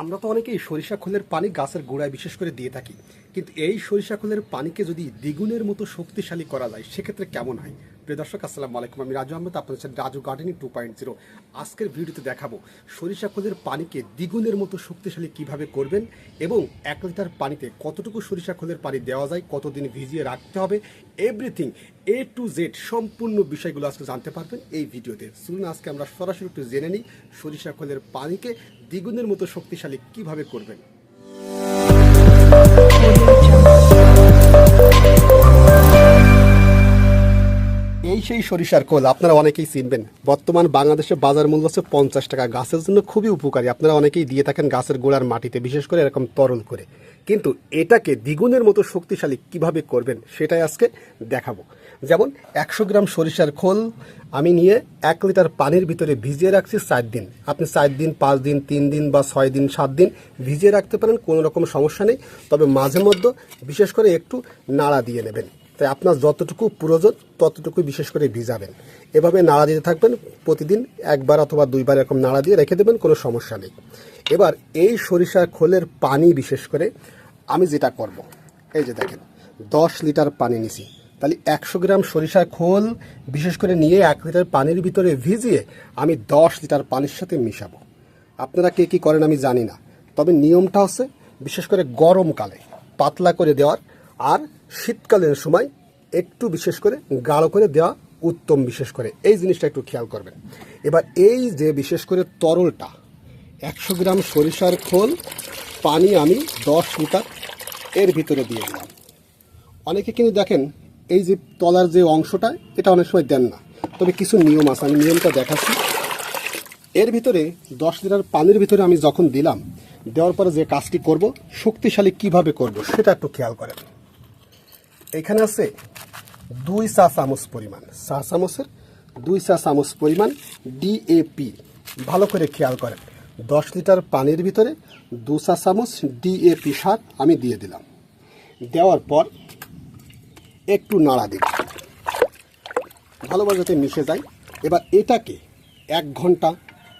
আমরা তো অনেকেই সরিষা খোলের পানি গাছের গোড়ায় বিশেষ করে দিয়ে থাকি। কিন্তু এই সরিষা খোলের পানিকে যদি দ্বিগুণের মতো শক্তিশালী করা যায়, সেক্ষেত্রে কেমন হয়? প্রিয় দর্শক, আসসালামু আলাইকুম। আমি রাজু আহমেদ আপনাদের সাথে Raju gardening two point zero. আজকের ভিডিওতে দেখাবো সরিষা খোলের পানিকে দ্বিগুণের মতো শক্তিশালী কীভাবে করবেন এবং এক লিটার পানিতে কতটুকু সরিষা খোলের পানি দেওয়া যায়, কতদিন ভিজিয়ে রাখতে হবে এভরিথিং এ টু জেড সম্পূর্ণ বিষয়গুলো আজকে জানতে পারবেন এই ভিডিওতে। শুনুন আজকে আমরা সরাসরি একটু জেনে নিই সরিষা খোলের পানিকে দ্বিগুণের মতো শক্তিশালী কীভাবে করবেন। সেই সরিষার খোল, আপনারা অনেকেই চিনবেন। বর্তমান বাংলাদেশে বাজার মূল্য হচ্ছে পঞ্চাশ টাকা। গাছের জন্য খুবই উপকারী। আপনারা অনেকেই দিয়ে থাকেন গাছের গোড়ার মাটিতে, বিশেষ করে এরকম তরল করে। কিন্তু এটাকে দ্বিগুণের মতো শক্তিশালী কীভাবে করবেন, সেটাই আজকে দেখাবো। যেমন, একশো গ্রাম সরিষার খোল আমি নিয়ে এক লিটার পানির ভিতরে ভিজিয়ে রাখছি চার দিন। আপনি চার দিন, পাঁচ দিন, তিন দিন বা ছয় দিন, সাত দিন ভিজিয়ে রাখতে পারেন, কোনো রকম সমস্যা নেই। তবে মাঝে মধ্যে বিশেষ করে একটু নাড়া দিয়ে নেবেন। তাই আপনার যতটুকু প্রয়োজন ততটুকু বিশেষ করে ভিজাবেন। এভাবে নাড়া দিতে থাকবেন প্রতিদিন একবার অথবা দুইবার এরকম নাড়া দিয়ে রেখে দেবেন, কোনো সমস্যা নেই। এবার এই সরিষার খোলের পানি বিশেষ করে আমি যেটা করব, এই যে দেখেন, দশ লিটার পানি নিছি। তাহলে একশো গ্রাম সরিষার খোল বিশেষ করে নিয়ে এক লিটার পানির ভিতরে ভিজিয়ে আমি দশ লিটার পানির সাথে মিশাবো। আপনারা কে কী করেন আমি জানি না, তবে নিয়মটা হচ্ছে বিশেষ করে গরমকালে পাতলা করে দেওয়ার আর শীতকালীন সময় একটু বিশেষ করে গাঢ় করে দেওয়া উত্তম বিশেষ করে। এই জিনিসটা একটু খেয়াল করবেন। এবার এই যে বিশেষ করে তরলটা, একশো গ্রাম সরিষার খোল, পানি আমি দশ লিটার এর ভিতরে দিয়ে দিলাম। অনেকে কিন্তু দেখেন এই যে তলার যে অংশটা, এটা অনেক সময় দেন না। তবে কিছু নিয়ম আছে, আমি নিয়মটা দেখাচ্ছি। এর ভিতরে দশ লিটার পানির ভিতরে আমি যখন দিলাম, দেওয়ার পরে যে কাজটি করব, শক্তিশালী কীভাবে করব, সেটা একটু খেয়াল করেন। এখানে আছে দুই চা চামচ পরিমাণ। চা চামচের দুই চা চামচ পরিমাণ ডিএপি ভালো করে খেয়াল করেন। দশ লিটার পানির ভিতরে দু চা চামচ ডিএপি সার আমি দিয়ে দিলাম। দেওয়ার পর একটু নাড়া দিলাম। ভালোভাবে যাতে মিশে যায়। এবার এটাকে এক ঘণ্টা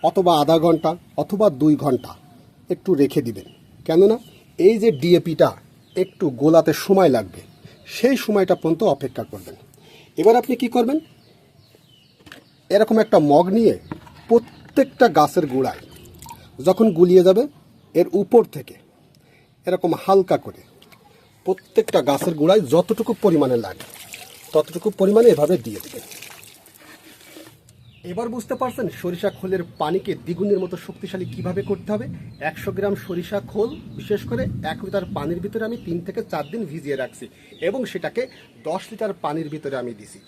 অথবা আধা ঘণ্টা অথবা দুই ঘণ্টা একটু রেখে দিবেন। কেননা এই যে ডিএপিটা একটু গোলাতে সময় লাগবে। সেই সময়টা পর্যন্ত অপেক্ষা করবেন। এবার আপনি কি করবেন? এরকম একটা মগ নিয়ে প্রত্যেকটা গাছের গোড়ায় যখন গুলিয়ে যাবে, এর উপর থেকে এরকম হালকা করে প্রত্যেকটা গাছের গোড়ায় যতটুকু পরিমাণে লাগে, ততটুকু পরিমাণে এভাবে দিয়ে দেবেন। এবার বুঝতে পারছেন সরিষা খোলের পানিকে দ্বিগুণের মতো শক্তিশালী কীভাবে করতে হবে? একশো গ্রাম সরিষা খোল, বিশেষ করে এক লিটার পানির ভিতরে আমি তিন থেকে চার দিন ভিজিয়ে রাখছি এবং সেটাকে দশ লিটার পানির ভিতরে আমি দিছি।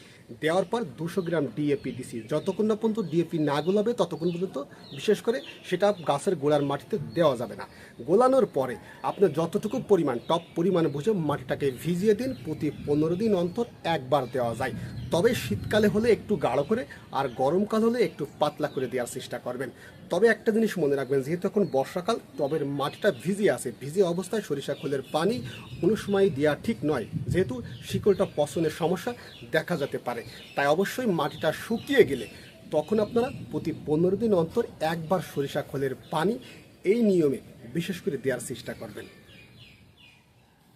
দেওয়ার পর দুশো গ্রাম ডিএপি দিছি। যতক্ষণ না পর্যন্ত ডিএপি না গোলাবে, ততক্ষণ পর্যন্ত বিশেষ করে সেটা গাছের গোড়ার মাটিতে দেওয়া যাবে না। গোলানোর পরে আপনার যতটুকু পরিমাণ, টপ পরিমাণ বুঝে মাটিটাকে ভিজিয়ে দিন, প্রতি পনেরো দিন অন্তর একবার দেওয়া যায়। তবে শীতকালে হলে একটু গাঢ় করে আর গরমকাল হলে একটু পাতলা করে দেওয়ার চেষ্টা করবেন। তবে একটা জিনিস মনে রাখবেন, যেহেতু এখন বর্ষাকাল, টবের মাটিটা ভিজে আছে। ভিজে অবস্থায় সরিষা খোলের পানি কোনো সময় দেওয়া ঠিক নয়। যেহেতু শিকড়টা পচনের সমস্যা, দেখা যেতে পারে। তাই অবশ্যই মাটিটা শুকিয়ে গেলে তখন আপনারা প্রতি পনেরো দিন অন্তর একবার সরিষা খোলের পানি এই নিয়মে বিশেষ করে দেওয়ার চেষ্টা করবেন।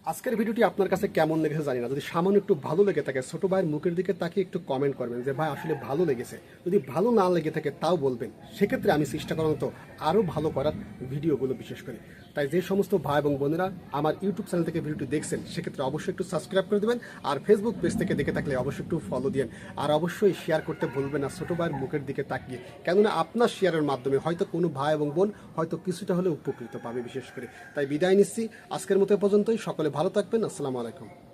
আজকের ভিডিওটি আপনার কাছে কেমন লেগেছে জানি না। যদি সামান্য একটু ভালো লেগে থাকে, ছোট ভাইয়ের মুখের দিকে তাকিয়ে একটু কমেন্ট করবেন যে, ভাই, আসলে ভালো লেগেছে। যদি ভালো না লেগে থাকে তাও বলবেন। সেক্ষেত্রে আমি চেষ্টা করার মতো আরও ভালো করার ভিডিওগুলো বিশেষ করে তাই যে সমস্ত ভাই এবং বোনেরা আমার ইউটিউব চ্যানেল থেকে ভিডিওটি দেখছেন, সেক্ষেত্রে অবশ্যই একটু সাবস্ক্রাইব করে দেবেন আর ফেসবুক পেজ থেকে দেখে থাকলে অবশ্যই একটু ফলো দিন আর অবশ্যই শেয়ার করতে ভুলবেন না, ছোট ভাইয়ের মুখের দিকে তাকিয়ে। কেননা আপনার শেয়ারের মাধ্যমে হয়তো কোনো ভাই এবং বোন হয়তো কিছুটা হলে উপকৃত পাবে বিশেষ করে। তাই বিদায় নিচ্ছি। আজকের মতো পর্যন্তই। সকলে ভালো থাকবেন। আসসালামু আলাইকুম।